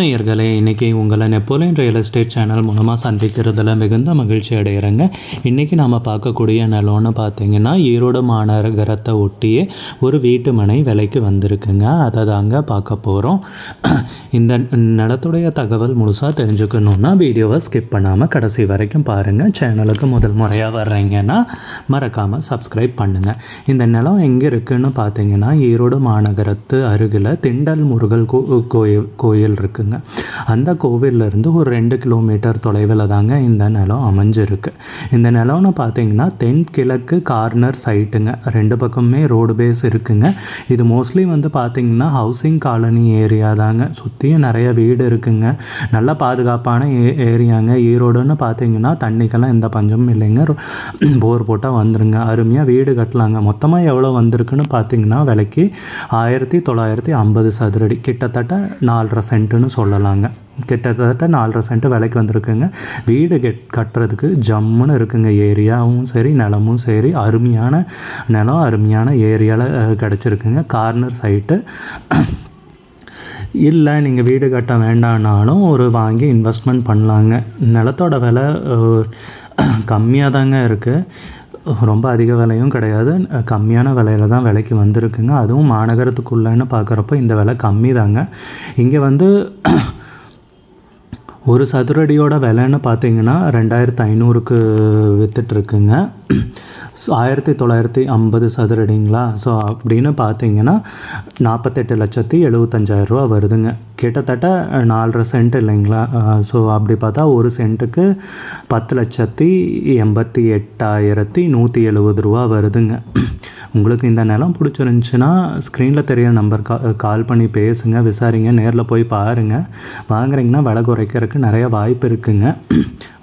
நேயர்களே இன்றைக்கி உங்களை நெப்போலியன் ரியல் எஸ்டேட் சேனல் மூலமாக சந்திக்கிறதுல மிகுந்த மகிழ்ச்சி அடைகிறேங்க. இன்றைக்கி நாம் பார்க்கக்கூடிய நிலம்னு பார்த்தீங்கன்னா ஈரோடு மாநகரத்தை ஒட்டியே ஒரு வீட்டு மனை விலைக்கு வந்திருக்குங்க. அதை தாங்க பார்க்க போகிறோம் இந்த நிலத்துடைய தகவல் முழுசாக தெரிஞ்சுக்கணுன்னா வீடியோவை ஸ்கிப் பண்ணாமல் கடைசி வரைக்கும் பாருங்கள் சேனலுக்கு முதல் முறையாக வர்றீங்கன்னா மறக்காமல் சப்ஸ்கிரைப் பண்ணுங்கள் இந்த நிலம் எங்கே இருக்குதுன்னு பார்த்தீங்கன்னா ஈரோடு மாநகரத்து அருகில் திண்டல் முருகல் கோ கோயில் கோயில் இருக்குது இருக்குங்க. அந்த கோவிலேருந்து ஒரு ரெண்டு கிலோமீட்டர் தொலைவில் தாங்க இந்த நிலம் அமைஞ்சிருக்கு. இந்த நிலம்னு பார்த்தீங்கன்னா தென்கிழக்கு கார்னர் சைட்டுங்க. ரெண்டு பக்கமுமே ரோடு பேஸ் இருக்குங்க. இது மோஸ்ட்லி வந்து பார்த்திங்கன்னா ஹவுசிங் காலனி ஏரியா தாங்க. சுற்றியும் நிறைய வீடு இருக்குங்க. நல்ல பாதுகாப்பான ஏ ஏரியாங்க. ஈரோடுன்னு பார்த்தீங்கன்னா தண்ணிக்கெல்லாம் எந்த பஞ்சமும் இல்லைங்க. போர் போட்டால் வந்துருங்க. அருமையாக வீடு கட்டலாங்க. மொத்தமாக எவ்வளோ வந்திருக்குன்னு பார்த்தீங்கன்னா விலைக்கு ஆயிரத்தி தொள்ளாயிரத்தி ஐம்பது சதுரடி. கிட்டத்தட்ட நாலரை சென்ட்டுன்னு சொல்லலாங்க. கிட்டத்தட்ட நாலரை சென்ட் விலைக்கு வந்திருக்குங்க. வீடு கெட் கட்டுறதுக்கு ஜம்முன்னு இருக்குங்க. ஏரியாவும் சரி நிலமும் சரி அருமையான நிலம் அருமையான ஏரியாவில் கிடச்சிருக்குங்க. Corner site. இல்லை நீங்கள் வீடு கட்ட வேண்டாம்னாலும் ஒரு வாங்கி இன்வெஸ்ட்மெண்ட் பண்ணலாங்க. நிலத்தோட விலை கம்மியாக தாங்க இருக்குது ரொம்ப அதிக விலையும் கிடையாது. கம்மியான விலையில தான் விலைக்கு வந்திருக்குங்க. அதுவும் மாநகரத்துக்குள்ளேன்னு பார்க்குறப்போ இந்த விலை கம்மி தாங்க இங்கே வந்து ஒரு சதுரடியோட விலைன்னு பார்த்தீங்கன்னா ரெண்டாயிரத்து ஐநூறுக்கு விற்றுட்ருக்குங்க ஆயிரத்தி தொள்ளாயிரத்தி ஐம்பது சதுரடிங்களா? ஸோ அப்படின்னு பார்த்தீங்கன்னா நாற்பத்தெட்டு லட்சத்தி எழுபத்தஞ்சாயிரரூவா வருதுங்க. கிட்டத்தட்ட நாலரை சென்ட் இல்லைங்களா? ஸோ அப்படி பார்த்தா ஒரு சென்ட்டுக்கு பத்து லட்சத்தி எண்பத்தி எட்டாயிரத்தி நூற்றி எழுபது ரூபா வருதுங்க. உங்களுக்கு இந்த நிலம் பிடிச்சிருந்துச்சின்னா ஸ்க்ரீனில் தெரியிற நம்பர் கா கால் பண்ணி பேசுங்க விசாரிங்க நேரில் போய் பாருங்கள் வாங்குறீங்கன்னா விலை பண்ணுறதுக்கு நிறைய வாய்ப்பு இருக்குங்க.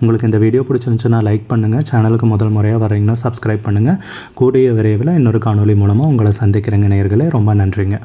உங்களுக்கு இந்த வீடியோ பிடிச்சிருந்துச்சுன்னா லைக் பண்ணுங்கள் சேனலுக்கு முதல் முறையாக வரீங்கன்னா சப்ஸ்கிரைப் பண்ணுங்கள் கூடிய விரைவில் இன்னொரு காணொலி மூலமாக உங்களை சந்திக்கிறேங்க நேர்களே ரொம்ப நன்றிங்க.